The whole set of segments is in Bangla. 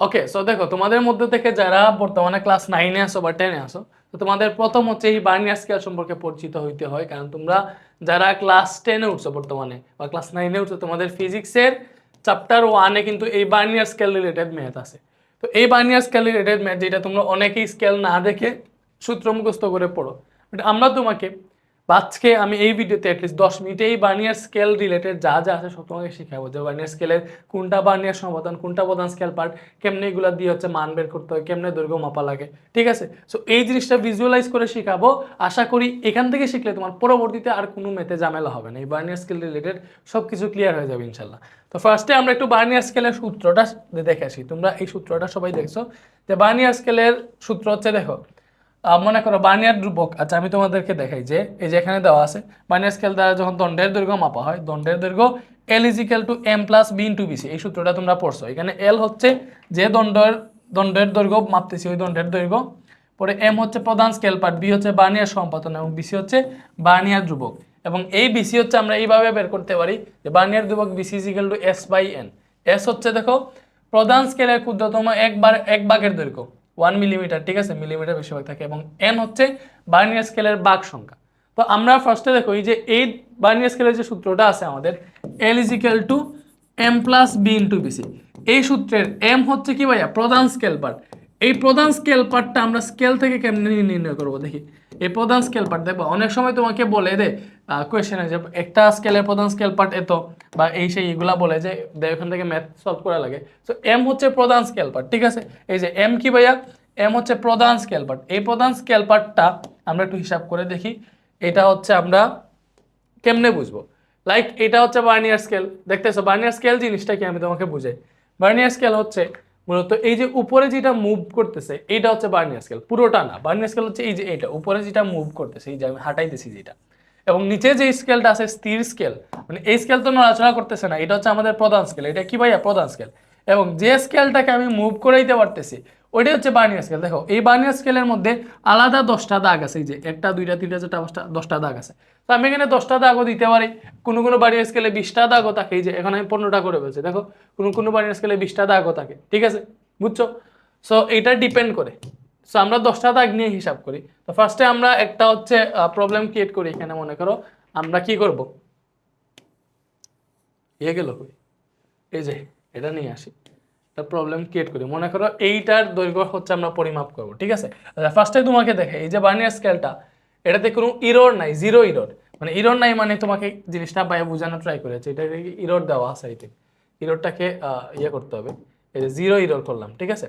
ওকে সো দেখো, তোমাদের মধ্যে থেকে যারা বর্তমানে ক্লাস নাইনে আসো বা টেনে আসো তো তোমাদের প্রথম হচ্ছে এই বার্নিয়ার স্কেল সম্পর্কে পরিচিত হইতে হয়। কারণ তোমরা যারা ক্লাস টেনে উঠছো বর্তমানে বা ক্লাস নাইনে উঠছো, তোমাদের ফিজিক্সের চ্যাপ্টার ওয়ানে কিন্তু এই বার্নিয়ার স্কেল রিলেটেড ম্যাথ আছে। তো এই বার্নিয়ার স্কেল রিলেটেড ম্যাথ যেটা তোমরা অনেকেই স্কেল না দেখে সূত্র মুখস্থ করে পড়ো। বাট আমরা তোমাকে আজকে আমি এই ভিডিওতে অ্যাটলিস্ট দশ মিনিটে এই বার্নিয়ার স্কেল রিলেটেড যা যা আছে সব তোমাকে শেখাবো। যে বার্নিয়ার স্কেলের কোনটা বার্নিয়ার সমাধান, কোনটা প্রধান স্কেল পার্ট কেমনে এগুলো দিয়ে হচ্ছে মান বের করতে হয়, কেমনে দৈর্ঘ্য মাপা লাগে, ঠিক আছে? সো এই জিনিসটা ভিজুয়ালাইজ করে শেখাবো। আশা করি এখান থেকে শিখলে তোমার পরবর্তীতে আর কোনো মেতে ঝামেলা হবে না। এই বার্নিয়ার স্কেল রিলেটেড সব কিছু ক্লিয়ার হয়ে যাবে ইনশাল্লাহ। তো ফার্স্টে আমরা একটু বার্নিয়ার স্কেলের সূত্রটা দেখে আসি। তোমরা এই সূত্রটা সবাই দেখছ। যে বার্নিয়ার স্কেলের সূত্র হচ্ছে দেখো মনে করো বার্নিয়ার ধ্রুবক আচ্ছা আমি তোমাদেরকে দেখাই যে, এই যে এখানে দেওয়া আছে বার্নিয়ার স্কেল দ্বারা যখন দণ্ডের দৈর্ঘ্য মাপা হয়, দণ্ডের দৈর্ঘ্য L equal to M plus B into BC এই সূত্রটা তোমরা পড়ছো। এখানে এল হচ্ছে যে দণ্ডের দণ্ডের দৈর্ঘ্য মাপতেছি, ওই দণ্ডের দৈর্ঘ্য। পরে এম হচ্ছে প্রধান স্কেল পার্ট বি হচ্ছে বার্নিয়ার সম্পাদন, এবং বিসি হচ্ছে বার্নিয়ার ধ্রুবক এবং এই বিসি হচ্ছে আমরা এইভাবে বের করতে পারি যে বার্নিয়ার ধ্রুবক BC equal to S by N S হচ্ছে দেখো, প্রধান স্কেলের ক্ষুদ্রতম একবার, এক ভাগের দৈর্ঘ্য। ওয়ান মিলিমিটার, ঠিক আছে? মিলিমিটার বেশিরভাগ থাকে এবং এন হচ্ছে বার্নিয়ার স্কেলের বাঘ সংখ্যা। তো আমরা ফার্স্টে দেখো, এই যে এই বার্নিয়ার স্কেলের যে সূত্রটা আছে আমাদের L equal to M plus B into BC এই সূত্রের এম হচ্ছে কি ভাইয়া? প্রধান স্কেল পার্ট এই প্রধান স্কেল পার্টটা আমরা স্কেল থেকে কেমনে নির্ণয় করব দেখি। এই প্রধান স্কেল পার্ট দেখব, অনেক সময় তোমাকে বলে দে কোয়েশ্চেনে যে, একটা স্কেলের প্রধান স্কেল পার্ট এত, বা এই সেই এগুলা বলে যে এখান থেকে ম্যাথ সলভ করা লাগে। তো এম হচ্ছে প্রধান স্কেল পার্ট ঠিক আছে? এই যে এম কি ভাইয়া? এম হচ্ছে প্রধান স্কেল পার্ট এই প্রধান স্কেল পার্টটা আমরা একটু হিসাব করে দেখি। এটা হচ্ছে আমরা কেমনে বুঝব? লাইক এটা হচ্ছে বার্নিয়ার স্কেল দেখতেছো বার্নিয়ার স্কেল জিনিসটা কি আমি তোমাকে বুঝাই। বার্নিয়ার স্কেল হচ্ছে মূলত এই যে উপরে যেটা মুভ করতেছে এটা হচ্ছে বার্নিয়ার স্কেল পুরোটা না বার্নিয়ার স্কেল হচ্ছে এই যে এটা উপরে যেটা মুভ করতেছে, এই যে আমি হাঁটাইতেছি যেটা। এবং নিচে যে স্কেলটা আছে, স্থির স্কেল মানে এই স্কেল তো নড়াচড়া করতেছে না, এটা হচ্ছে আমাদের প্রধান স্কেল এটা কি ভাইয়া? প্রধান স্কেল এবং যে স্কেলটাকে আমি মুভ করাইতে পারতেছি ওইটাই হচ্ছে বার্নিয়ার স্কেল। দেখো, এই বার্নিয়ার স্কেলের মধ্যে আলাদা দশটা দাগ আছে, এই যে একটা, দুইটা, তিনটা, চারটা, পাঁচটা, দশটা দাগ আছে। তো আমি এখানে দশটা দাগও দিতে পারি। কোনো কোনো বার্নিয়ার স্কেলে বিশটা দাগও থাকে, এই যে এখন আমি পনেরোটা করে ফেলছি দেখো, কোনো কোনো বার্নিয়ার স্কেলে বিশটা দাগও থাকে, ঠিক আছে? বুঝছ? সো এটা ডিপেন্ড করে। সো আমরা দশটা দাগ নিয়ে হিসাব করি। তো ফার্স্টে আমরা একটা হচ্ছে প্রবলেম ক্রিয়েট করি এখানে, মনে করো। আমরা কি করব? ইয়ে গেল এই যে, এটা নিয়ে আসি। একটা প্রবলেম ক্রিয়েট করি। মনে করো এইটার দৈর্ঘ্য হচ্ছে আমরা পরিমাপ করব, ঠিক আছে? ফার্স্টে তোমাকে দেখে, এই যে বার্নিয়ার স্কেলটা এটাতে কোনো ইরোর নাই জিরো ইরোর মানে ইরোর নাই মানে তোমাকে জিনিসটা বাইরে বোঝানো ট্রাই করেছে। এটা ইরোর দেওয়া আছে এতে ইরোরটাকে ইয়ে করতে হবে। এই যে জিরো ইরোর করলাম, ঠিক আছে?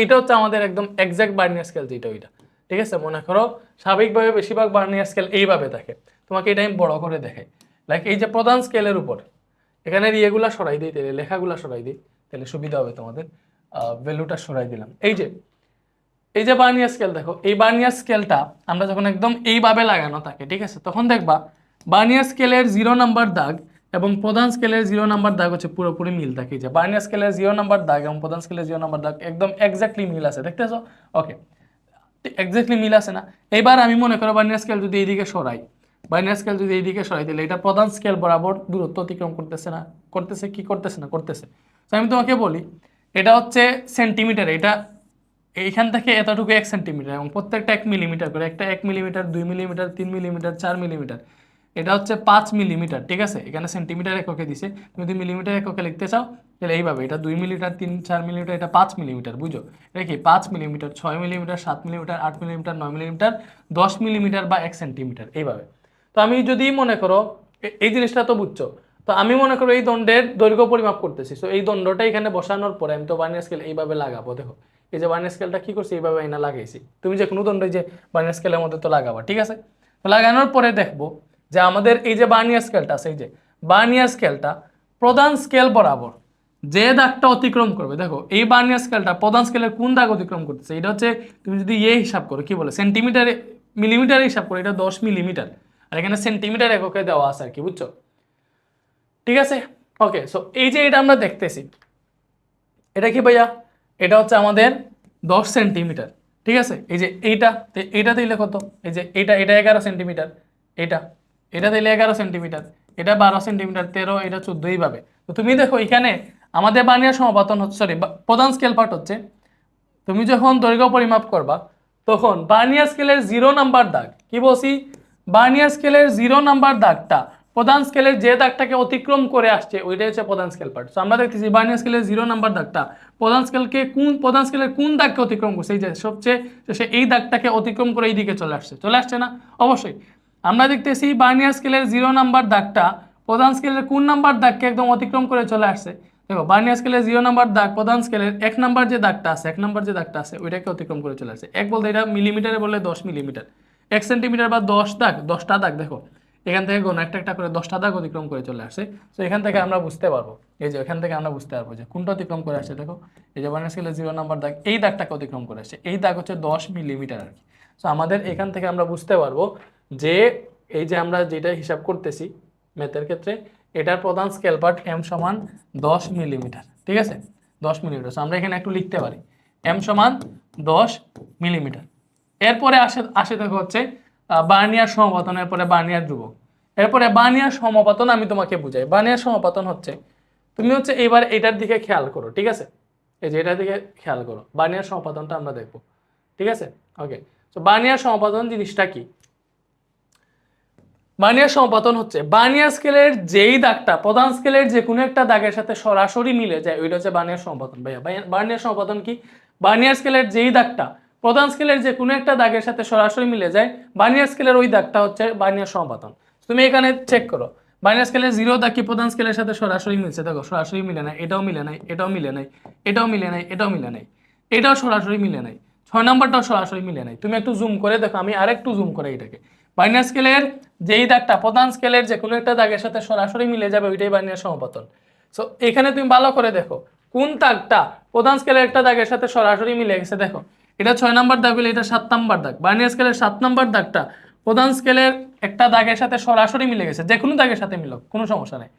এইটা হচ্ছে আমাদের একদম এক্সাক্ট বার্নিয়ার স্কেল যেটা ওইটা, ঠিক আছে? মনে করো স্বাভাবিকভাবে বেশিরভাগ বার্নিয়ার স্কেল এইভাবে থাকে তোমাকে এটা আমি বড় করে দেখাই লাইক এই যে প্রধান স্কেলের উপর, এখানে ইয়েগুলা সরাই দিই, লেখাগুলা সরাই দিই। তাহলে সুবিধা হবে তোমাদের। ভ্যালুটা সরাই দিলাম। এই যে এই যে বার্নিয়ার স্কেল দেখো, এই বার্নিয়ার স্কেলটা আমরা যখন একদম এইভাবে লাগানো থাকে, ঠিক আছে, তখন দেখবা বার্নিয়ার স্কেলের জিরো নাম্বার দাগ এবং প্রধান স্কেলের জিরো নাম্বার দাগ হচ্ছে পুরোপুরি মিল থাকে। যে বার্নিয়ার স্কেলের জিরো নাম্বার দাগ এবং প্রধান স্কেলের জিরো নাম্বার দাগ একদম এক্স্যাক্টলি মিল আছে, দেখতেছো? ওকে এক্স্যাক্টলি মিল আছে না? এবার আমি মনে করো বার্নিয়ার স্কেল যদি এইদিকে সরাই বার্নিয়ার স্কেল যদি এইদিকে সরাই দিলে এটা প্রধান স্কেল বরাবর দূরত্ব অতিক্রম করতেছে না, করতেছে কি করতেছে না, করতেছে। তো আমি তোমাকে বলি, এটা হচ্ছে সেন্টিমিটার এটা এইখান থেকে এতটুকু এক সেন্টিমিটার এবং প্রত্যেকটা এক মিলিমিটার করে, একটা এক মিলিমিটার দুই মিলিমিটার তিন মিলিমিটার চার মিলিমিটার এটা হচ্ছে পাঁচ মিলিমিটার ঠিক আছে? এখানে সেন্টিমিটার এককে দিছে, তুমি যদি মিলিমিটার এককে লিখতে চাও, তাহলে এইভাবে, এটা দুই মিলিমিটার তিন, চার মিলিমিটার এটা পাঁচ মিলিমিটার বুঝো? এটা কি, পাঁচ মিলিমিটার ছয় মিলিমিটার সাত মিলিমিটার আট মিলিমিটার নয় মিলিমিটার দশ মিলিমিটার বা এক সেন্টিমিটার এইভাবে। তো আমি যদি মনে করো এই জিনিসটা তো বুঝছ তো আমি মনে করো এই দণ্ডের দৈর্ঘ্য পরিমাপ করতেছি। তো এই দণ্ডটা এখানে বসানোর পরে আমি তো বার্নিয়ার স্কেল এইভাবে লাগাবো, দেখো। এই যে বার্নিয়ার স্কেলটা কি করছি? এইভাবে আইনা লাগাইছি। তুমি যে কোনো দণ্ড এই যে বার্নিয়ার স্কেলের মধ্যে তো লাগাবা, ঠিক আছে? লাগানোর পরে দেখব যে আমাদের এই যে বার্নিয়ার স্কেলটা এই যে বার্নিয়ার স্কেলটা প্রধান স্কেল বরাবর যে দাগটা অতিক্রম করবে, দেখো, এই বার্নিয়ার স্কেলটা প্রধান স্কেলের কোন দাগ অতিক্রম করতেছে? এটা হচ্ছে তুমি যদি ইয়ে হিসাব করো, কি বলে? সেন্টিমিটারে মিলিমিটারে হিসাব করো, এটা দশ মিলিমিটার আর এখানে সেন্টিমিটার এককে দেওয়া আছে আর কি, বুঝছ? ঠিক আছে? ওকে সো এই যে এটা আমরা দেখতেছি, এটা কি ভাইয়া? এটা হচ্ছে আমাদের দশ সেন্টিমিটার ঠিক আছে? এই যে এইটা এইটা দিলে কত? এই যে এটা এটা এগারো সেন্টিমিটার এটা এটা দিলে এগারো সেন্টিমিটার এটা বারো সেন্টিমিটার তেরো, এটা চোদ্দ, এইভাবে। তো তুমি দেখো এখানে আমাদের বানিয়ার সমাপতন হচ্ছে সরি প্রধান স্কেল পার্ট হচ্ছে, তুমি যখন দৈর্ঘ্য পরিমাপ করবা, তখন বার্নিয়ার স্কেলের জিরো নাম্বার দাগ, কি বলছি? বার্নিয়ার স্কেলের জিরো নাম্বার দাগটা প্রধান স্কেলের যে দাগটাকে অতিক্রম করে আসছে, ওইটাই হচ্ছে প্রধান স্কেল পার্ট তো আমরা দেখতেছি বার্নিয়ার স্কেলের জিরো নাম্বার দাগটা। প্রধান স্কেলকে কোন, প্রধান স্কেলের কোন দাগকে অতিক্রম করছে? এই যে সবচেয়ে সে এই দাগটাকে অতিক্রম করে এই দিকে চলে আসছে। চলে আসছে না? অবশ্যই। আমরা দেখতেছি বার্নিয়ার স্কেলের জিরো নাম্বার দাগটা, প্রধান স্কেলের কোন নাম্বার দাগকে একদম অতিক্রম করে চলে আসছে? দেখো বার্নিয়ার স্কেলের জিরো নাম্বার দাগ, প্রধান স্কেলের এক নাম্বার যে দাগটা আছে, এক নাম্বার যে দাগটা আছে, ওইটাকে অতিক্রম করে চলে আসছে। এক বলতে এটা মিলিমিটারে বললে দশ মিলিমিটার এক সেন্টিমিটার বা দশ দাগ, দশটা দাগ, দেখো। এখান থেকে কোনো একটা একটা করে দশটা দাগ অতিক্রম করে চলে আসছে তো এখান থেকে আমরা বুঝতে পারব। এই যে এখান থেকে আমরা বুঝতে পারব যে কোনটা অতিক্রম করে আসছে দেখো এই যে বার্নিয়ার স্কেলের জিরো নাম্বার দাগ এই দাগটাকে অতিক্রম করে আসছে এই দাগ হচ্ছে দশ মিলিমিটার আর কি। তো আমাদের এখান থেকে আমরা বুঝতে পারব যে এই যে আমরা যেটা হিসাব করতেছি ম্যাথের ক্ষেত্রে এটার প্রধান স্কেল পার্ট এম সমান দশ মিলিমিটার ঠিক আছে? দশ মিলিমিটার So, আমরা এখানে একটু লিখতে পারি। এম সমান দশ মিলিমিটার এরপরে আসে আসে দেখো হচ্ছে বার্নিয়ার সমপাতন, এরপরে বার্নিয়ার ধ্রুবক। এরপরে বার্নিয়ার সমপাতন আমি তোমাকে বুঝাই। বার্নিয়ার সমপাতন হচ্ছে, তুমি হচ্ছে এবার এটার দিকে খেয়াল করো, ঠিক আছে? এই যে এটার দিকে খেয়াল করো। বার্নিয়ার সমপাতনটা আমরা দেখব, ঠিক আছে? ওকে তো বার্নিয়ার সমপাতন জিনিসটা কি? বার্নিয়ার সমপাতন হচ্ছে বার্নিয়ার স্কেলের যেই দাগটা, প্রধান স্কেলের যে কোনো একটা দাগের সাথে সরাসরি মিলে যায়, ওইটা হচ্ছে বার্নিয়ার সমপাতন। ভাইয়া বার্নিয়ার সমপাতন কি? বার্নিয়ার স্কেলের যেই দাগটা প্রধান স্কেলের যে কোনো একটা দাগের সাথে সরাসরি মিলে যায় বার্নিয়ার স্কেলের ওই দাগটা হচ্ছে বার্নিয়ার সমপাতন তুমি এখানে চেক করো বার্নিয়ার স্কেলের জিরো দাগ কি প্রধান স্কেলের সাথে সরাসরি মিলছে? দেখো, সরাসরি মিলে নাই, এটাও মিলে নাই, এটাও মিলে নাই, এটাও মিলে নাই, এটাও মিলে নাই, এটাও সরাসরি মিলে নাই, ছয় নাম্বারটাও সরাসরি মিলে নাই। তুমি একটু জুম করে দেখো, আমি আরেকটু জুম করে এটাকে। বাইনার স্কেলের যেই দাগটা, প্রধান স্কেলের যে কোনো একটা দাগের সাথে সরাসরি মিলে যাবে, ওইটাই বাইনার সমপতন সো এখানে তুমি ভালো করে দেখো, কোন দাগটা প্রধান স্কেলের একটা দাগের সাথে সরাসরি মিলে গেছে, দেখো। এটা ছয় নাম্বার দাগ হলে এটা সাত নাম্বার দাগ। বার্নিয়ার স্কেলের সাত নাম্বার দাগটা প্রধান স্কেলের একটা দাগের সাথে সরাসরি মিলে গেছে। যে কোনো দাগের সাথে মিলক, কোনো সমস্যা নেই।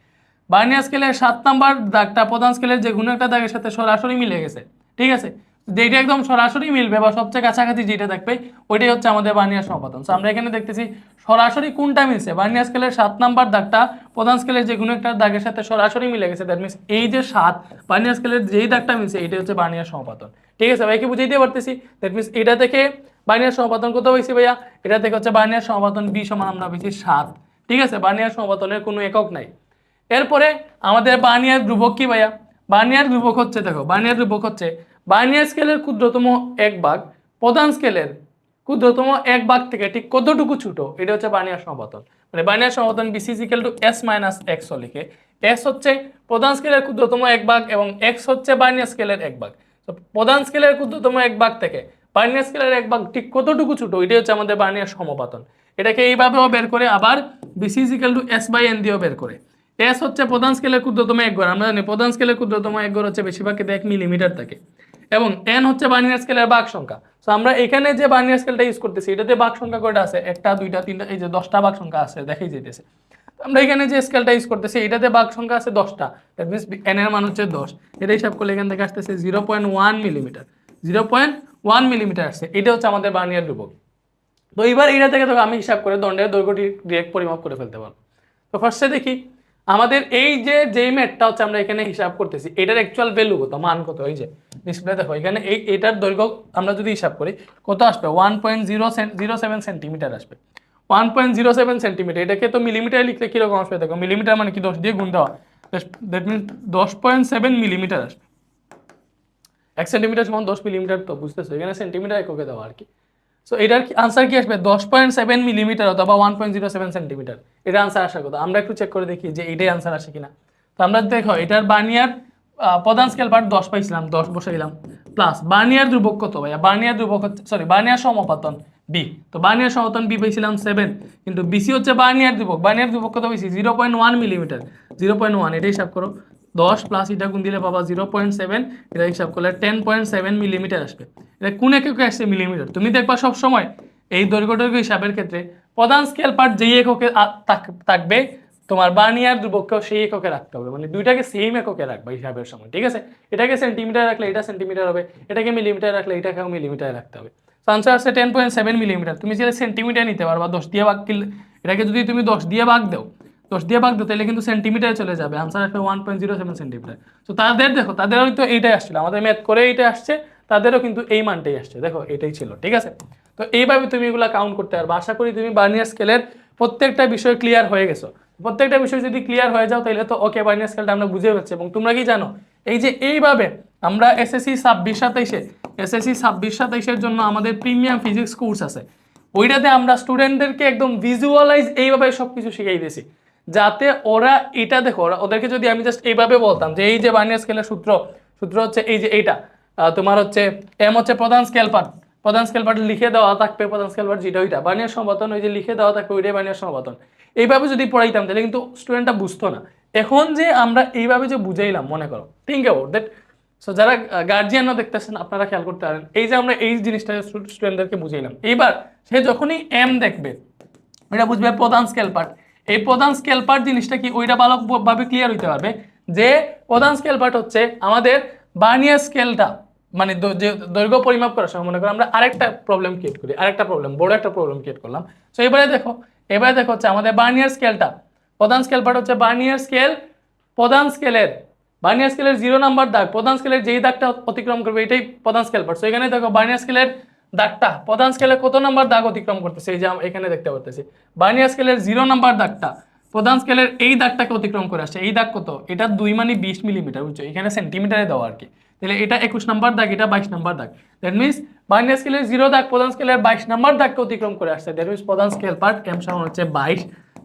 বার্নিয়ার স্কেলের সাত নাম্বার দাগটা প্রধান স্কেলের যে কোনো একটা দাগের সাথে সরাসরি মিলে গেছে। ঠিক আছে? যেটা একদম সরাসরি মিলবে বা সবচেয়ে কাছাকাছি যেটা দেখবে, ওইটাই হচ্ছে আমাদের বার্নিয়ার সম্পাদন তো আমরা এখানে দেখতেছি সরাসরি কোনটা মিলছে? বার্নিয়ার স্কেলের সাত নাম্বার দাগটা প্রধান স্কেলের যে কোনো একটা দাগের সাথে সরাসরি মিলে গেছে। দ্যাট মিনস এই যে সাত বার্নিয়ার স্কেলের যেই দাগটা মিলছে এইটা হচ্ছে বার্নিয়ার সমাপাতন ঠিক আছে ভাইকে বুঝাইতে পারতেছি? দ্যাট মিনস এটা থেকে বার্নিয়ার সমাপাতন কত হয়েছে ভাইয়া? এটা থেকে হচ্ছে বার্নিয়ার সমাপাতন বি সমান আমরা পেয়েছি সাত। ঠিক আছে বার্নিয়ার সমাপাতনের কোনো একক নাই। এরপরে আমাদের বার্নিয়ার ধ্রুবক কি ভাইয়া? বার্নিয়ার ধ্রুবক হচ্ছে, দেখো বার্নিয়ার ধ্রুবক হচ্ছে বার্নিয়ার স্কেলের ক্ষুদ্রতম এক ভাগ, প্রধান স্কেলের ক্ষুদ্রতম এক ভাগ থেকে ঠিক কতটুকু ছোট? এটা হচ্ছে বার্নিয়ার সমাপতন মানে vernier সমাপতন VC equal to S minus X লিখে এস হচ্ছে প্রধান স্কেলের ক্ষুদ্রতম এক ভাগ এবং এক্স হচ্ছে বার্নিয়ার স্কেলের এক ভাগ। তো প্রধান স্কেলের ক্ষুদ্রতম এক ভাগ থেকে বার্নিয়ার স্কেলের এক ভাগ ঠিক কতটুকু ছোট? এটাই হচ্ছে আমাদের বার্নিয়ার সমপাতন। এটাকে এইভাবেও বের করে আবার VC equal to S by N দিয়েও বের করে। এস হচ্ছে প্রধান স্কেলের ক্ষুদ্রতম এক ঘর। আমরা জানি প্রধান স্কেলের ক্ষুদ্রতম এক ঘর হচ্ছে বেশিরভাগ ক্ষেত্রে এক মিলিমিটার থাকে। এবং এন হচ্ছে বার্নিয়ার স্কেলের বাঘ সংখ্যা। তো আমরা এখানে যে বার্নিয়ার স্কেলটা ইউজ করতেছি, এটাতে বাঘ সংখ্যা কয়টা আছে? একটা, দুইটা, তিনটা, এই যে দশটা বাঘ সংখ্যা আছে, দেখাই যেতেছে আমরা এখানে যে স্কেলটা ইউজ করতেছি, এটাতে বাঘ সংখ্যা আছে দশটা। দ্যাট মিনস এন এর মান হচ্ছে দশ। এটা হিসাব করলে এখান থেকে আসতেছে zero point one millimetre zero point one millimetre আসছে। এটা হচ্ছে আমাদের বার্নিয়ার ধ্রুবক। তো এইবার এইটা থেকে আমি হিসাব করে দণ্ডের দৈর্ঘ্যটি ডিরেক্ট পরিমাপ করে ফেলতে পারব। তো ফার্স্টে দেখি, আমাদের এই যে, যেই ম্যাটটা হচ্ছে আমরা এখানে হিসাব করতেছি, এটার অ্যাকচুয়াল ভ্যালু কত? মান কত? এই যে ডিসপ্লে দেখো, এখানে এই, এটার দৈর্ঘ্য আমরা যদি হিসাব করি, কত আসবে? One point zero zero seven centimetre আসবে। One point zero seven centimetre এটাকে তো লিখলে কীরকম আসবে? দেখো মিলিমিটার মানে কি? দশ দিয়ে গুণ দেওয়া। দ্যাট দশ পয়েন্ট সেভেন মিলিমিটার আসবে। এক সেন্টিমিটার সমান দশ মিলিমিটার তো বুঝতেছো? এখানে সেন্টিমিটার এককে দেওয়া আর কি। সো এটার আনসার কি আসবে? দশ পয়েন্ট সেভেন মিলিমিটার অথবা one point zero seven centimetre এটা আনসার আসার কথা। আমরা একটু চেক করে দেখি যে এটাই আনসার আসে কিনা। তো আমরা দেখো এটার বার্নিয়ার আহ, প্রধান স্কেল পার্ট দশ পাইছিলাম, দশ বসে দিলাম প্লাস বার্নিয়ার ধ্রুবক কত ভাইয়া? বার্নিয়ার ধ্রুবক সরি বার্নিয়ার সমপাতন বি তো বার্নিয়ার সমপাতন বি পাইছিলাম সেভেন কিন্তু বিসি হচ্ছে বার্নিয়ার ধ্রুবক। বার্নিয়ার ধ্রুবক কত পাইছি? Zero point one millimetre zero point one এটা হিসাব করো। দশ প্লাস এটা গুণ দিলে পাবা জিরো পয়েন্ট সেভেন এটা হিসাব করলে টেন পয়েন্ট সেভেন মিলিমিটার আসবে। এটা কোন এককে আসছে মিলিমিটার তুমি দেখবা সব সময় এই দৈর্ঘ্য হিসাবের ক্ষেত্রে প্রধান স্কেল পার্ট যেই এককে থাকবে তোমার বার্নিয়ার ধ্রুবককেও সেই এককে রাখতে হবে। মানে দুইটাকে সেম এককে রাখবে হিসাবের সময়, ঠিক আছে? এটাকে সেন্টিমিটার রাখলে এটা সেন্টিমিটার হবে, এটাকে মিলিমিটার রাখলে এটাকেও মিলিমিটার রাখতে হবে। আনসার আসছে টেন পয়েন্ট সেভেন মিলিমিটার তুমি যেটা সেন্টিমিটার নিতে পারবা, দশ দিয়ে ভাগ কিল এটাকে যদি তুমি দশ দিয়ে ভাগ দাও, দশ দিয়ে ভাগ দিও তাহলে কিন্তু সেন্টিমিটারে চলে যাবে। আনসার আসবে one point zero seven centimetre তো তাদের দেখো তাদেরও তো এইটাই আসছিল। আমাদের ম্যাথ করে এইটাই আসছে, তাদেরও কিন্তু এই মানটাই আসছে। দেখো, এটাই ছিল, ঠিক আছে? তো এইভাবে তুমি এগুলো কাউন্ট করতে পারবে। আশা করি তুমি বার্নিয়ার স্কেলের প্রত্যেকটা বিষয় ক্লিয়ার হয়ে গেছো। প্রত্যেকটা বিষয় যদি ক্লিয়ার হয়ে যাও তাহলে তো ওকে বার্নিয়ার স্কেলটা আমরা বুঝে পাচ্ছি এবং তোমরা কি জানো, এই যে এইভাবে আমরা এসএসসি ছাব্বিশ সাতাইশে এসএসসি ছাব্বিশ সাতাইশের জন্য আমাদের প্রিমিয়াম ফিজিক্স কোর্স আছে। ওইটাতে আমরা স্টুডেন্টদেরকে একদম ভিজুয়ালাইজ এইভাবে সব কিছু শিখাই দিয়েছি। যাতে ওরা এটা দেখো, ওরা ওদেরকে যদি আমি জাস্ট এইভাবে বলতাম যে, এই যে বার্নিয়ার স্কেলের সূত্র সূত্র হচ্ছে এই যে এইটা। তোমার হচ্ছে এম হচ্ছে প্রধান স্কেল পার্ট প্রধান স্কেল পার্ট লিখে দেওয়া থাকবে, প্রধান স্কেল পার্ট যেটা ওইটা। বানিয়ার সমবাতন ওই যে লিখে দেওয়া থাকবে, ওইটাই বার্নিয়ার সমবাতন এইভাবে যদি পড়াইতাম, তাহলে কিন্তু স্টুডেন্টটা বুঝতো না। এখন যে আমরা এইভাবে যে বুঝাইলাম, মনে করো থিঙ্ক অ্যাবাউট দ্যাট সো যারা গার্জিয়ানও দেখতেছেন, আপনারা খেয়াল করতে পারেন, এই যে আমরা এই জিনিসটা স্টুডেন্টদেরকে বুঝাইলাম। এইবার সে যখনই এম দেখবে এটা বুঝবে প্রধান স্কেল পার্ট এই প্রধান স্কেল পার্ট জিনিসটা কি ওইটা ভালোভাবে ক্লিয়ার হইতে পারবে? যে প্রধান স্কেল পার্ট হচ্ছে আমাদের বার্নিয়ার স্কেলটা মানে যে দৈর্ঘ্য পরিমাপ করার সময় মনে করো আমরা আরেকটা প্রবলেম ক্রিয়েট করি, আরেকটা প্রবলেম বড় একটা প্রবলেম ক্রিয়েট করলাম। সো এবারে দেখো এবারে দেখো হচ্ছে আমাদের বার্নিয়ার স্কেলটা প্রধান স্কেল পার্ট হচ্ছে বার্নিয়ার স্কেল প্রধান স্কেলের বার্নিয়ার স্কেলের জিরো নাম্বার দাগ, প্রধান স্কেলের যেই দাগটা অতিক্রম করবে, এটাই প্রধান স্কেল পার্ট সো এখানে দেখো বার্নিয়ার স্কেলের দাগটা, প্রধান স্কেলে কত নাম্বার দাগ অতিক্রম করতেছে, এই যে এখানে দেখতে পারতেছি। বার্নিয়ার স্কেলের জিরো নাম্বার দাগটা, প্রধান স্কেলের এই দাগটাকে অতিক্রম করে আসছে, এই দাগ কত? এটা দুই মানে বিশ মিলিমিটার বুঝছ? এখানে সেন্টিমিটারে দেওয়া আর কি। তাহলে এটা একুশ নাম্বার দাগ, এটা বাইশ নাম্বার দাগ। দ্যাট মিনস বার্নিয়ার স্কেলের জিরো দাগ, প্রধান স্কেলের বাইশ নাম্বার দাগকে অতিক্রম করে আসছে। দ্যাট মিনস প্রধান স্কেল পার্ট এম সমান হচ্ছে বাইশ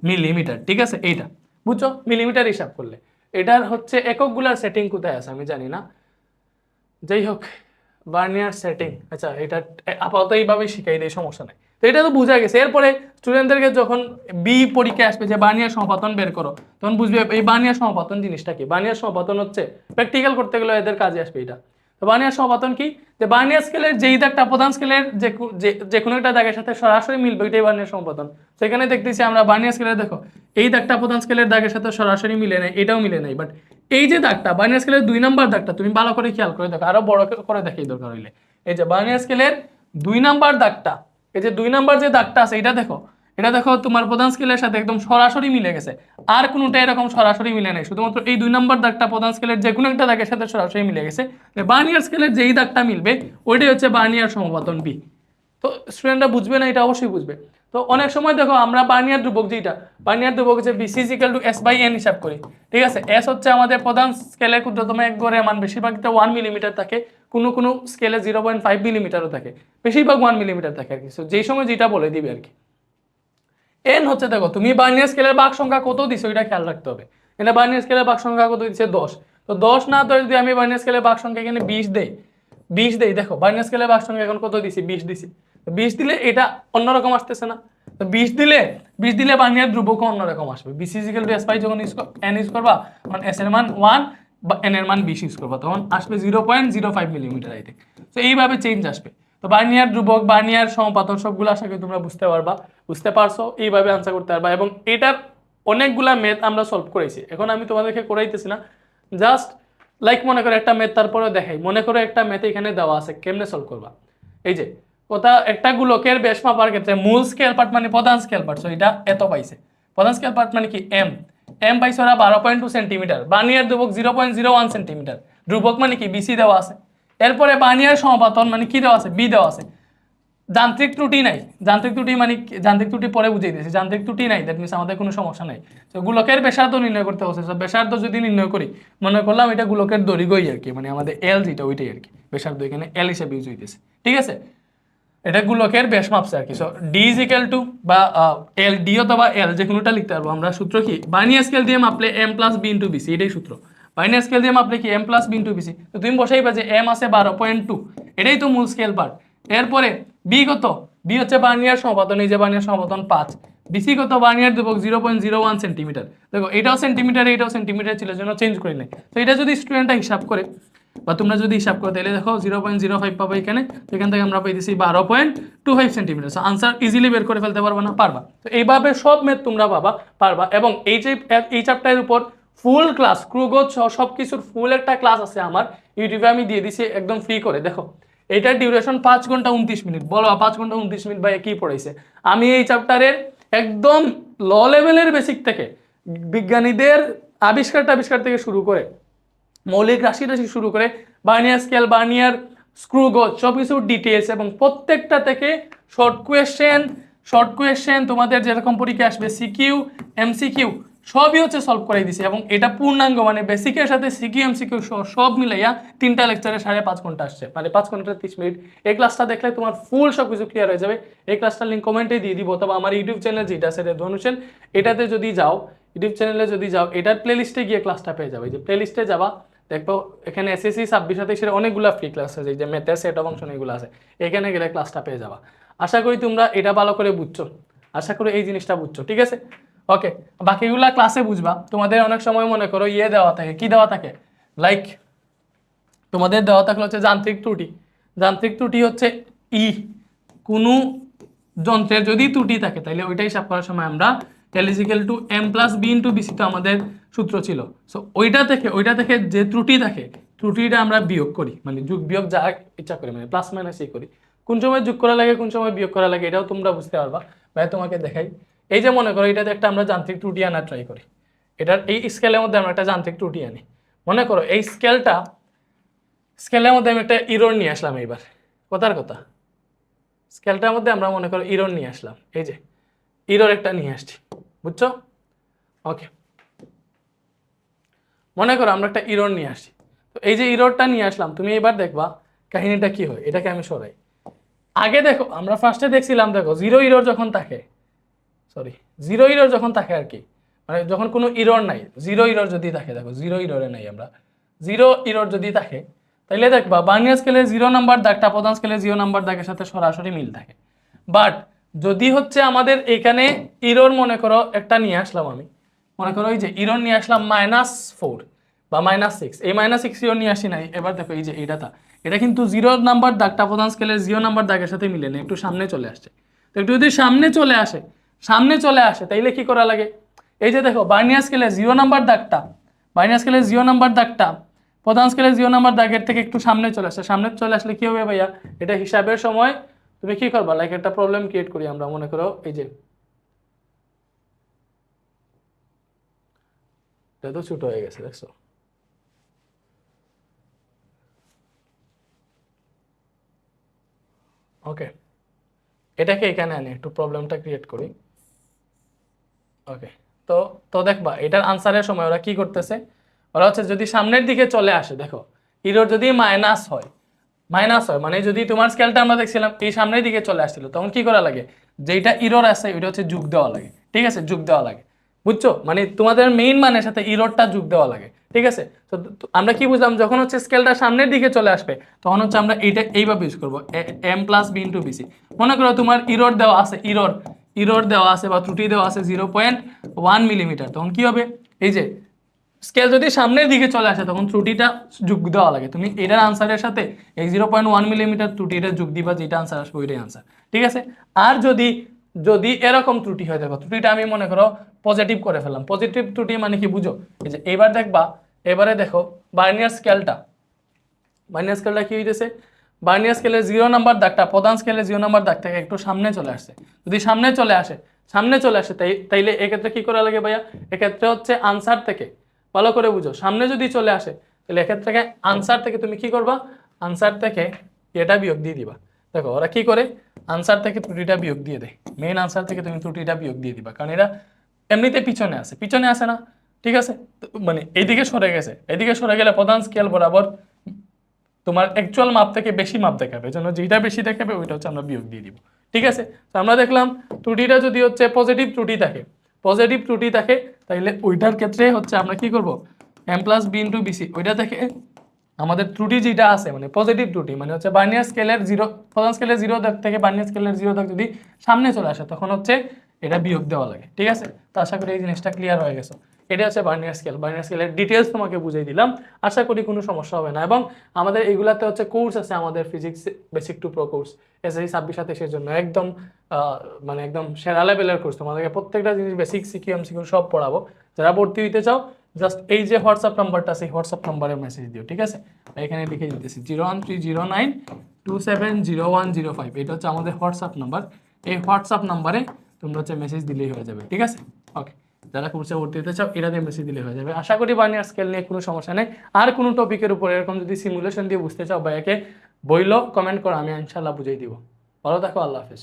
মিলিমিটার ঠিক আছে? এইটা, বুঝছ? মিলিমিটার হিসাব করলে। এটার হচ্ছে এককগুলার সেটিং কোথায় আছে আমি জানি না। যাই হোক বার্নিয়ার সেটিং আচ্ছা এটা আপাতত এইভাবেই শিখাই দেয় সমস্যা নেই। তো এটা তো বোঝা গেছে। এরপরে স্টুডেন্টদেরকে যখন বি পরীক্ষায় আসবে যে বার্নিয়ার সমাপতন বের করো, তখন বুঝবে এই বার্নিয়ার সমাপতন জিনিসটা কি? বার্নিয়ার সমাপতন হচ্ছে প্র্যাকটিক্যাল করতে গেলে এদের কাজে আসবে এটা। তো বার্নিয়ার সমাপতন কি? যে বার্নিয়ার স্কেলের যেই দাগটা প্রধান স্কেলের যে যে- কোনো একটা দাগের সাথে সরাসরি মিলবে এটাই বার্নিয়ার সমাপতন সেখানে দেখতেছি আমরা বার্নিয়ার স্কেলের দেখো, এই দাগটা প্রধান স্কেলের দাগের সাথে সরাসরি মিলে নেই এটাও মিলে নেই বাট এই যে দাগটা বার্নিয়ার স্কেলের দুই নাম্বার দাগটা, তুমি ভালো করে খেয়াল করে দেখো, আরও বড় করে দেখাই দরকার হইলে। এই যে বার্নিয়ার স্কেলের দুই নাম্বার দাগটা এই যে দুই নাম্বার যে দাগটা আছে, এটা দেখো। এটা দেখো তোমার প্রধান স্কেলের সাথে একদম সরাসরি মিলে গেছে। আর কোনোটা এরকম সরাসরি মিলে নেই। শুধুমাত্র এই দুই নাম্বার দাগটা প্রধান স্কেলের যে কোনো একটা দাগের সাথে সরাসরি মিলে গেছে। বার্নিয়ার স্কেলের যেই দাগটা মিলবে, ওইটাই হচ্ছে বার্নিয়ার সমপাতন বি তো স্টুডেন্টরা বুঝবে না, এটা অবশ্যই বুঝবে। তো অনেক সময় দেখো, আমরা বার্নিয়ার ধ্রুবক যেটা বার্নিয়ার ধ্রুবক হচ্ছে V C equal to S by N হিসাব করি। ঠিক আছে? এস হচ্ছে আমাদের প্রধান স্কেলের ক্ষুদ্রতম এক গড়ে মান, বেশিরভাগটা ওয়ান মিলিমিটার থাকে। কোনো কোনো স্কেলে জিরো পয়েন্ট ফাইভ মিলিমিটারও থাকে। বেশিরভাগ ওয়ান মিলিমিটার থাকে আর কি So, যেই সময় যেটা বলে দিবে আর কি এন হচ্ছে দেখো তুমি বার্নিয়ার স্কেলের বাক সংখ্যা কত দিছো এটা খেয়াল রাখতে হবে। এটা বার্নিয়ার স্কেলের বাক সংখ্যা কত দিচ্ছে? দশ। তো দশ না ধরে যদি আমি বার্নিয়ার স্কেলের বাক সংখ্যা এখানে বিশ দেই। বিশ দেই। দেখো বার্নিয়ার স্কেলের বাক সংখ্যা এখন কত দিছি? বিশ দিছি। তো বিশ দিলে এটা অন্যরকম আসতেছে না। তো বিশ দিলে বিশ দিলে বার্নিয়ার ধ্রুবকও অন্যরকম আসবে। বিশ ইজিক্যাল টু এস পাই যখন ইউজ এন ইউজ করবা তখন এস এর মান ওয়ান বা এন এর মান বিশ ইউজ করবা। তখন আসবে zero point zero five millimetre I তো এইভাবে চেঞ্জ আসবে। তো বার্নিয়ার ধ্রুবক বার্নিয়ার সমপাতন সবগুলো আশা করি তোমরা বুঝতে পারবা, বুঝতে পারছ, এইভাবে আনসার করতে পারবা। এবং এটার অনেকগুলা মেথ আমরা সলভ করেছি। এখন আমি তোমাদেরকে করাইতেছি না। জাস্ট লাইক মনে করো একটা মেথ তারপরে দেখাই। মনে করো একটা মেথ এখানে দেওয়া আছে, কেমনে সলভ করবা? এই যে, কোথা একটা গুলোকের বেশ মাপার ক্ষেত্রে মূল স্কেল পার্ট মানে প্রধান স্কেল পার্ট এটা এত পাইছে। প্রধান স্কেল পার্ট মানে কি? এম এম পাইছে ওরা বারো পয়েন্ট টু সেন্টিমিটার বানিয়ার ধ্রুবক zero point zero one centimetre ধ্রুবক মানে কি? বিসি দেওয়া আছে। এরপরে বানিয়ার সমাপাতন মানে কি দেওয়া আছে? বি দেওয়া আছে। যান্ত্রিক ত্রুটি নাই। যান্ত্রিক ত্রুটি মানে যান্ত্রিক ত্রুটি পরে বুঝিয়ে দিয়েছি। যান্ত্রিক ত্রুটি নাই। দ্যাট মিনস আমাদের কোনো সমস্যা নাই। তো গুলকের ব্যাসার্ধ নির্ণয় করতে হচ্ছে তো ব্যাসার্ধ যদি নির্ণয় করি, মনে করলাম এটা গুলকের দৈর্ঘ্যই আর কি। মানে আমাদের এল যেটা, ওইটাই আর কি। ব্যাসার্ধ এখানে এল হিসেবে ইউজ হইতেছে। ঠিক আছে? এটা গুলকের ব্যাস মাপছে আর কি। So D is equal to বা এল ডি অথবা এল যে কোনোটা লিখতে পারব আমরা। সূত্র কি? বাইনিয়ার স্কেল দিয়ে মাপলে M plus B into VC এটাই সূত্র। বাইনিয়ার স্কেল দিয়ে মাপলে কি M plus B into VC তো তুমি বসাইবা যে এম আছে বারো পয়েন্ট টু এটাই তো মূল স্কেল পার্ট এরপরে বি কত? বি হচ্ছে বার্নিয়ার সমাপতন এই যে বার্নিয়ার সমাপতন পাঁচ। বিসি কত? বার্নিয়ার দেবো zero point zero one centimetre দেখো, এটাও সেন্টিমিটার এটাও সেন্টিমিটার ছিল জন্য চেঞ্জ করে নেই তো এটা যদি স্টুডেন্টটা হিসাব করে বা তোমরা যদি হিসাব করো, তাহলে দেখো জিরো পয়েন্ট জিরো ফাইভ পাবো এখানে। এখান থেকে আমরা পাইতেছি বারো point two five centimetre answer easily বের করে ফেলতে পারবা না, পারবা। তো এইভাবে সব ম্যাথ তোমরা পাবা, পারবা। এবং এই যে, এই চ্যাপ্টারের উপর ফুল ক্লাস ক্রুগোজ সহ সব কিছুর ফুল একটা ক্লাস আছে আমার। ইউটিউবে আমি দিয়ে দিছি, একদম ফ্রি করে। দেখো, এটার ডিউরেশন পাঁচ ঘণ্টা উনত্রিশ মিনিট। বলো পাঁচ ঘণ্টা উনত্রিশ মিনিট ভাই, কি পড়াইছে? আমি এই চ্যাপ্টারের একদম ল লেভেলের বেসিক থেকে বিজ্ঞানীদের আবিষ্কার আবিষ্কার থেকে শুরু করে মৌলিক রাশি রাশি শুরু করে vernier scale vernier screw gauge সব কিছু ডিটেলস এবং প্রত্যেকটা থেকে শর্ট কোয়েশ্চেন শর্ট কোয়েশ্চেন তোমাদের যেরকম পরীক্ষা আসবে সিকিউ এমসিকিউ সবই হচ্ছে সলভ করে দিছে এবং এটা পূর্ণাঙ্গ মানে বেসিকের সাথে সিকিউ এমসিকিউ সব মিলাইয়া তিনটা লেকচারে সাড়ে পাঁচ ঘণ্টা আসছে। মানে পাঁচ ঘণ্টা তিরিশ মিনিট। এই ক্লাসটা দেখলে তোমার ফুল সব কিছু ক্লিয়ার হয়ে যাবে। এই ক্লাসটার লিঙ্ক কমেন্টে দিয়ে দিব, অথবা আমার ইউটিউব চ্যানেল যেটা সেটা ধনুষেন এটাতে যদি যাও, ইউটিউব চ্যানেলে যদি যাও, এটার প্লেলিস্টে গিয়ে ক্লাসটা পেয়ে যাবে। যে প্লেলিস্টে যাবা দেখব, এখানে এসএসসি ছাব্বিশ সেটা অনেকগুলো ফ্রি ক্লাস আছে যে ম্যাথের সেট অংশ এগুলো আছে। এখানে গেলে ক্লাসটা পেয়ে যাবা। আশা করি তোমরা এটা ভালো করে বুঝছ। আশা করি এই জিনিসটা বুঝছ, ঠিক আছে? ওকে বাকিগুলা ক্লাসে বুঝবা। তোমাদের অনেক সময় মনে করো ইয়ে দেওয়া থাকে, কি দেওয়া থাকে? লাইক তোমাদের দেওয়া থাকলে হচ্ছে যান্ত্রিক ত্রুটি। যান্ত্রিক ত্রুটি হচ্ছে ই কোনো যন্ত্রের যদি ত্রুটি থাকে তাহলে ওইটা হিসাব করার সময় আমরা L equal to M plus B into VC তো আমাদের সূত্র ছিল। সো ওইটা থেকে ওইটা থেকে যে ত্রুটি থাকে, ত্রুটিটা আমরা বিয়োগ করি। মানে যোগ বিয়োগ যা ইচ্ছা করি মানে প্লাস মাইনাস এই করি। কোন সময় যোগ করা লাগে, কোন সময় বিয়োগ করা লাগে, এটাও তোমরা বুঝতে পারবা। ভাই তোমাকে দেখাই। এই যে মনে করো, এটাতে একটা আমরা যান্ত্রিক ত্রুটি আনার ট্রাই করি। এটার এই স্কেলের মধ্যে আমরা একটা যান্ত্রিক ত্রুটি আনি। মনে করো, এই স্কেলটা স্কেলের মধ্যে আমি একটা ইরোর নিয়ে আসলাম এইবার। কথার কথা। স্কেলটার মধ্যে আমরা মনে করো ইরোর নিয়ে আসলাম। এই যে ইরোর একটা নিয়ে আসছি। বুঝছ? ওকে মনে করো আমরা একটা ইরোর নিয়ে আসি। তো এই যে ইরোরটা নিয়ে আসলাম, তুমি এবার দেখবা কাহিনীটা কি হয়, এটাকে আমি সরাই। আগে দেখো, আমরা ফার্স্টে দেখছিলাম, দেখো জিরো ইরোর যখন থাকে সরি জিরো ইরোর যখন থাকে আর কি মানে যখন কোনো ইরোর নাই জিরো ইরোর যদি থাকে, দেখো জিরো ইরোরে নাই আমরা। জিরো ইরোর যদি থাকে তাহলে দেখবা বার্নিয়ার স্কেলে জিরো নাম্বার দাগটা প্রধান স্কেলে জিরো নাম্বার দাগের সাথে সরাসরি মিল থাকে। বাট যদি হচ্ছে আমাদের এখানে ইরোর মনে করো একটা নিয়ে আসলাম আমি, মনে করো এই যে ইরোর নিয়ে আসলাম মাইনাস ফোর বা মাইনাস সিক্স এই মাইনাস সিক্স ইরোর নিয়ে আসি নাই, এবার দেখো এই যে এইটাটা এটা কিন্তু জিরো নাম্বার দাগটা প্রধান স্কেলের জিরো নাম্বার দাগের সাথে মিলে না একটু সামনে চলে আসছে। তো একটু যদি সামনে চলে আসে, সামনে চলে আসে, তাইলে কি করা লাগে? এই যে দেখো বার্নিয়ার স্কেলে জিরো নাম্বার দাগটা বার্নিয়ার স্কেলে জিরো নাম্বার দাগটা, প্রধান স্কেলে জিরো নাম্বার দাগের থেকে একটু সামনে চলে আসে, সামনে চলে আসলে কি হবে ভাইয়া? এটা হিসাবের সময় তুমি কি করবা? লাইক একটা প্রবলেম ক্রিয়েট করি আমরা, মনে করো এই যে। এটা তো ছোট হয়ে গেছে, দেখছ? ওকে এটাকে এখানে আনি, একটু প্রবলেমটা ক্রিয়েট করি। ওকে তো তো দেখবা, এটার আনসারের সময় ওরা কি করতেছে? ওরা হচ্ছে যদি সামনের দিকে চলে আসে, দেখো ইরোর যদি মাইনাস হয় মাইনাস হয়। মানে যদি তোমার স্কেলটা আমরা দেখছিলাম, এই সামনের দিকে চলে আসছিল, তখন কি করা লাগে? যেটা ইরোর আছে, ওইটা হচ্ছে যুগ দেওয়া লাগে। ঠিক আছে? যুগ দেওয়া লাগে। বুঝছ? মানে তোমাদের মেইন মানের সাথে ইরোরটা যুগ দেওয়া লাগে। ঠিক আছে? তো আমরা কি বুঝলাম? যখন হচ্ছে স্কেলটা সামনের দিকে চলে আসবে, তখন হচ্ছে আমরা এইটা এইভাবে ইউজ করব। M plus B into VC মনে করো তোমার ইরোর দেওয়া আছে ইরোর ইরোর দেওয়া আছে বা ত্রুটি দেওয়া আছে জিরো পয়েন্ট ওয়ান মিলিমিটার তখন কি হবে? এই যে স্কেল যদি সামনের দিকে চলে আসে, তখন ত্রুটিটা যোগ দেওয়া লাগে। তুমি এটার আনসারের সাথে এই জিরো পয়েন্ট ওয়ান মিলিমিটার ত্রুটিটা যোগ দিবা, যেটা আনসার আসবে, ওইটাই আনসার ঠিক আছে? আর যদি যদি এরকম ত্রুটি হয়, দেখো, ত্রুটিটা আমি মনে করো পজিটিভ করে ফেললাম। পজিটিভ ত্রুটি মানে কি বুঝো? এই যে এবার দেখবা, এবারে দেখো বার্নিয়ার স্কেলটা বার্নিয়ার স্কেলটা কি হইতেছে? বার্নিয়ার স্কেলে জিরো নাম্বার দাগটা, প্রধান স্কেলে জিরো নাম্বার দাগ থেকে একটু সামনে চলে আসছে। যদি সামনে চলে আসে, সামনে চলে আসে, তাই তাইলে এক্ষেত্রে কি করা লাগে ভাইয়া? এক্ষেত্রে হচ্ছে আনসার থেকে ভালো করে বুঝো। সামনে যদি চলে আসে, তাহলে এক্ষেত্রে আনসার থেকে তুমি কি করবা? আনসার থেকে এটা বিয়োগ দিয়ে দিবা। দেখো, ওরা কি করে? আনসার থেকে ত্রুটিটা বিয়োগ দিয়ে দেয়। মেইন আনসার থেকে তুমি ত্রুটিটা বিয়োগ দিয়ে দিবা। কারণ এরা এমনিতে পিছনে আছে। পিছনে আসে না। ঠিক আছে? মানে এইদিকে সরে গেছে। এদিকে সরে গেলে প্রধান স্কেল বরাবর তোমার অ্যাকচুয়াল মাপ থেকে বেশি মাপ দেখাবে। জন্য যেটা বেশি দেখাবে, ওইটা হচ্ছে আমরা বিয়োগ দিয়ে দিব। ঠিক আছে? তো আমরা দেখলাম ত্রুটিটা যদি হচ্ছে পজিটিভ ত্রুটি থাকে পজিটিভ ত্রুটি থাকে তাহলে ওইটার ক্ষেত্রে হচ্ছে আমরা কি করব? M plus B into VC ওইটা থেকে আমাদের ত্রুটি যেটা আছে মানে পজিটিভ ত্রুটি মানে হচ্ছে বার্নিয়ার স্কেলের জিরো প্রধান স্কেলের জিরো দাগ থেকে বার্নিয়ার স্কেলের জিরো দাগ যদি সামনে চলে আসে, তখন হচ্ছে এটা বিয়োগ দেওয়া লাগে, ঠিক আছে? তো আশা করি এই জিনিসটা ক্লিয়ার হয়ে গেছে। এটা হচ্ছে বার্নিয়ার স্কেল বার্নিয়ার স্কেলের ডিটেলস তোমাকে বুঝিয়ে দিলাম। আশা করি কোনো সমস্যা হবে না। এবং আমাদের এগুলাতে হচ্ছে কোর্স আছে আমাদের physics basic to pro course SSC ছাব্বিশ সাতাশের জন্য। একদম মানে একদম সেরা লেভেলের কোর্স তোমাদেরকে প্রত্যেকটা জিনিস বেসিক সিকিউ এমসিকিউ সব পড়াবো। যারা ভর্তি হইতে চাও জাস্ট এই যে হোয়াটসঅ্যাপ নাম্বারটা সেই হোয়াটসঅ্যাপ নাম্বারে মেসেজ দিও, ঠিক আছে? এখানে লিখে দিতেছি। Zero one three zero nine two seven zero one zero five এটা হচ্ছে আমাদের হোয়াটসঅ্যাপ নাম্বার এই হোয়াটসঅ্যাপ নাম্বারে তোমরা হচ্ছে মেসেজ দিলেই হয়ে যাবে, ঠিক আছে? ওকে যারা কোর্সে ভর্তি হতে চাও দিয়ে মেসেজ দিলে হয়ে যাবে। আশা করি বার্নিয়ার স্কেল নিয়ে কোনো সমস্যা নেই। আর কোনো টপিকের উপর এরকম যদি সিমুলেশন দিয়ে বুঝতে চাও বা একে বইলো কমেন্ট করো, আমি ইনশাল্লাহ বুঝিয়ে দিব। ভালো থাকো, আল্লাহ হাফেজ।